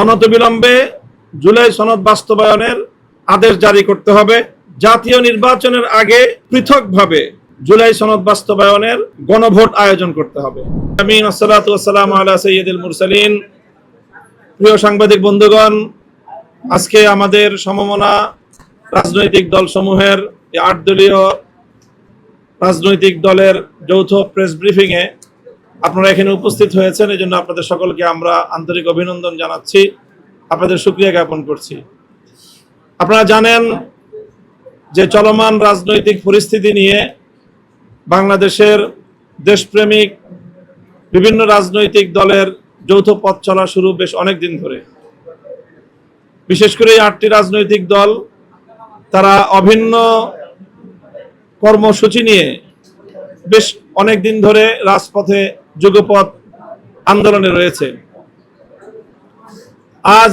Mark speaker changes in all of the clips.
Speaker 1: অনতবিলম্বে জুলাই সনদ বাস্তবায়নের আদেশ জারি করতে হবে। জাতীয় নির্বাচনের আগে পৃথকভাবে জুলাই সনদ বাস্তবায়নের গণভোট আয়োজন করতে হবে। আমিন, আসসালাতু আসসালামু আলা সাইয়্যিদুল মুরসালিন। প্রিয় সাংবাদিক বন্ধুগণ, আজকে আমাদের সমমনা রাজনৈতিক দলসমূহের আট দলীয় রাজনৈতিক দলের যৌথ প্রেস ব্রিফিংয়ে আপনারা এখানে উপস্থিত হয়েছেন, এই জন্য আপনাদের সকলকে আমরা আন্তরিক অভিনন্দন জানাচ্ছি, আপনাদের সুক্রিয়া জ্ঞাপন করছি। আপনারা জানেন যে চলমান রাজনৈতিক পরিস্থিতি নিয়ে বাংলাদেশের দেশপ্রেমিক বিভিন্ন রাজনৈতিক দলের যৌথ পথ চলা শুরু বেশ অনেক দিন ধরে। বিশেষ করে এই আটটি রাজনৈতিক দল, তারা অভিন্ন কর্মসূচি নিয়ে বেশ অনেক দিন ধরে রাজপথে যুগপথ আন্দোলনে রয়েছে। আজ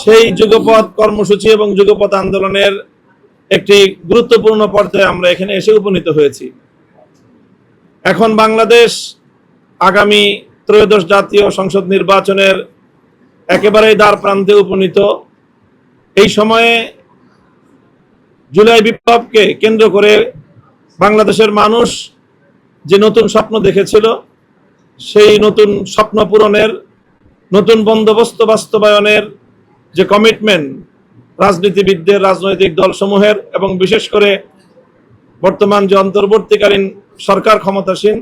Speaker 1: সেই যুগপথ কর্মসূচি এবং যুগপথ আন্দোলনের একটি গুরুত্বপূর্ণ পর্যায়ে আমরা এখানে এসে উপনীত হয়েছি। এখন বাংলাদেশ আগামী ত্রয়োদশ জাতীয় সংসদ নির্বাচনের একেবারেই দ্বার প্রান্তে উপনীত। এই সময়ে জুলাই বিপ্লবকে কেন্দ্র করে বাংলাদেশের মানুষ যে নতুন স্বপ্ন দেখেছিল সেই নতুন স্বপ্ন পূরণের, নতুন বন্দোবস্ত বাস্তবায়নের যে কমিটমেন্ট রাজনীতিবিদদের, রাজনৈতিক দলসমূহের এবং বিশেষ করে বর্তমান যে অন্তর্বর্তীকালীন সরকার ক্ষমতাসীন,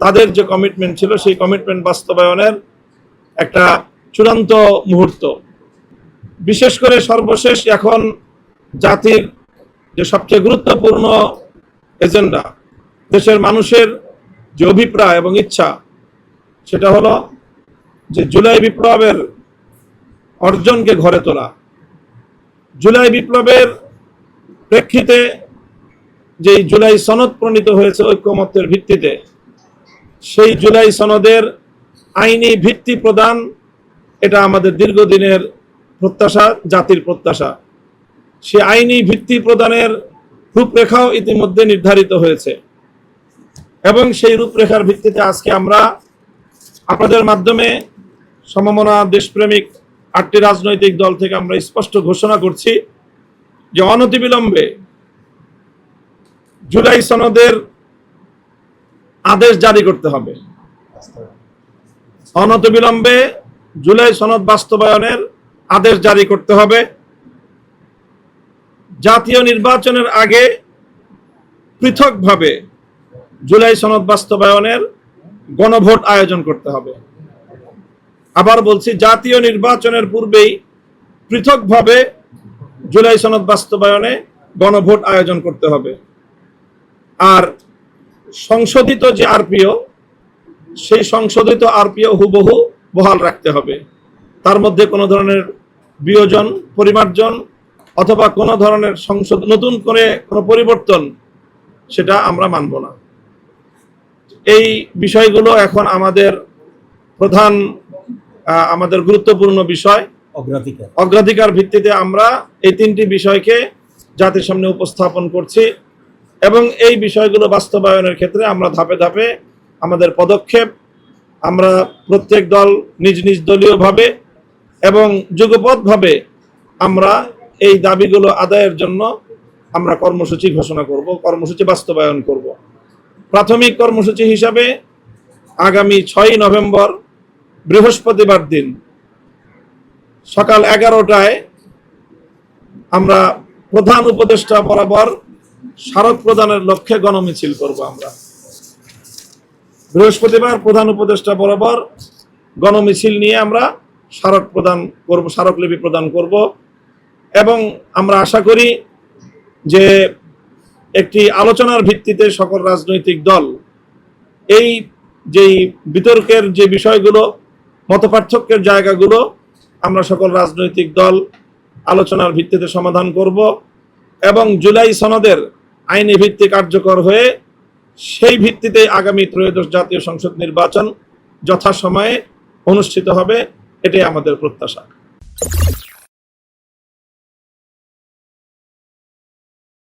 Speaker 1: তাদের যে কমিটমেন্ট ছিল, সেই কমিটমেন্ট বাস্তবায়নের একটা চূড়ান্ত মুহূর্ত। বিশেষ করে সর্বশেষ এখন জাতির যে সবচেয়ে গুরুত্বপূর্ণ এজেন্ডা, দেশের মানুষের যে অভিপ্রায় এবং ইচ্ছা সেটা হলো যে জুলাই বিপ্লবের অর্জনকে ঘরে তোলা। জুলাই বিপ্লবের প্রেক্ষিতে যে জুলাই সনদ প্রণীত হয়েছে ঐক্যমত্যের ভিত্তিতে, সেই জুলাই সনদের আইনি ভিত্তি প্রদান, এটা আমাদের দীর্ঘদিনের প্রত্যাশা, জাতির প্রত্যাশা। সে আইনি ভিত্তি প্রদানের রূপরেখাও ইতিমধ্যে নির্ধারিত হয়েছে। এবং সেই রূপরেখার ভিত্তিতে আজকে আমরা আপনাদের মাধ্যমে সমমনা দেশপ্রেমিক আটটি রাজনৈতিক দল থেকে আমরা স্পষ্ট ঘোষণা করছি যে অনতিবিলম্বে জুলাই সনদের আদেশ জারি করতে হবে। অনতিবিলম্বে জুলাই সনদ বাস্তবায়নের আদেশ জারি করতে হবে। জাতীয় নির্বাচনের আগে পৃথকভাবে জুলাই সনদ বাস্তবায়নের গণভোট আয়োজন করতে হবে। আবার বলছি, জাতীয় নির্বাচনের পূর্বেই পৃথকভাবে জুলাই সনদ বাস্তবায়নে গণভোট আয়োজন করতে হবে। আর সংশোধিত যে আরপিও, সেই সংশোধিত আরপিও হুবহু বহাল রাখতে হবে। তার মধ্যে কোনো ধরনের বিয়োজন, পরিমার্জন অথবা কোনো ধরনের সংশোধন নতুন করে কোনো পরিবর্তন, সেটা আমরা মানব না। এই বিষয়গুলো এখন আমাদের প্রধান আমাদের গুরুত্বপূর্ণ বিষয়।
Speaker 2: অগ্রাধিকার।
Speaker 1: অগ্রাধিকার ভিত্তিতে আমরা এই তিনটি বিষয়কে জাতির সামনে উপস্থাপন করছি এবং এই বিষয়গুলো বাস্তবায়নের ক্ষেত্রে আমরা ধাপে ধাপে আমাদের পদক্ষেপ আমরা প্রত্যেক দল নিজ নিজ দলীয়ভাবে এবং যুগপথভাবে আমরা এই দাবিগুলো আদায়ের জন্য আমরা কর্মসূচি ঘোষণা করব কর্মসূচি বাস্তবায়ন করব। প্রাথমিক কর্মসূচি হিসাবে আগামী ছয়ই নভেম্বর বৃহস্পতিবার দিন সকাল এগারোটায় আমরা প্রধান উপদেষ্টা বরাবর স্মারক প্রদানের লক্ষ্যে গণমিছিল করব আমরা। বৃহস্পতিবার প্রধান উপদেষ্টা বরাবর গণমিছিল নিয়ে আমরা স্মারক প্রদান করব, স্মারকলিপি প্রদান করব এবং আমরা আশা করি যে একটি আলোচনার ভিত্তিতে সকল রাজনৈতিক দল এই যেই বিতর্কের যে বিষয়গুলো, মতপার্থক্যের জায়গাগুলো, আমরা সকল রাজনৈতিক দল আলোচনার ভিত্তিতে সমাধান করব এবং জুলাই সনদের আইনি ভিত্তি কার্যকর হয়ে সেই ভিত্তিতে আগামী ত্রয়োদশ জাতীয় সংসদ নির্বাচন যথাসময়ে অনুষ্ঠিত হবে, এটাই আমাদের প্রত্যাশা।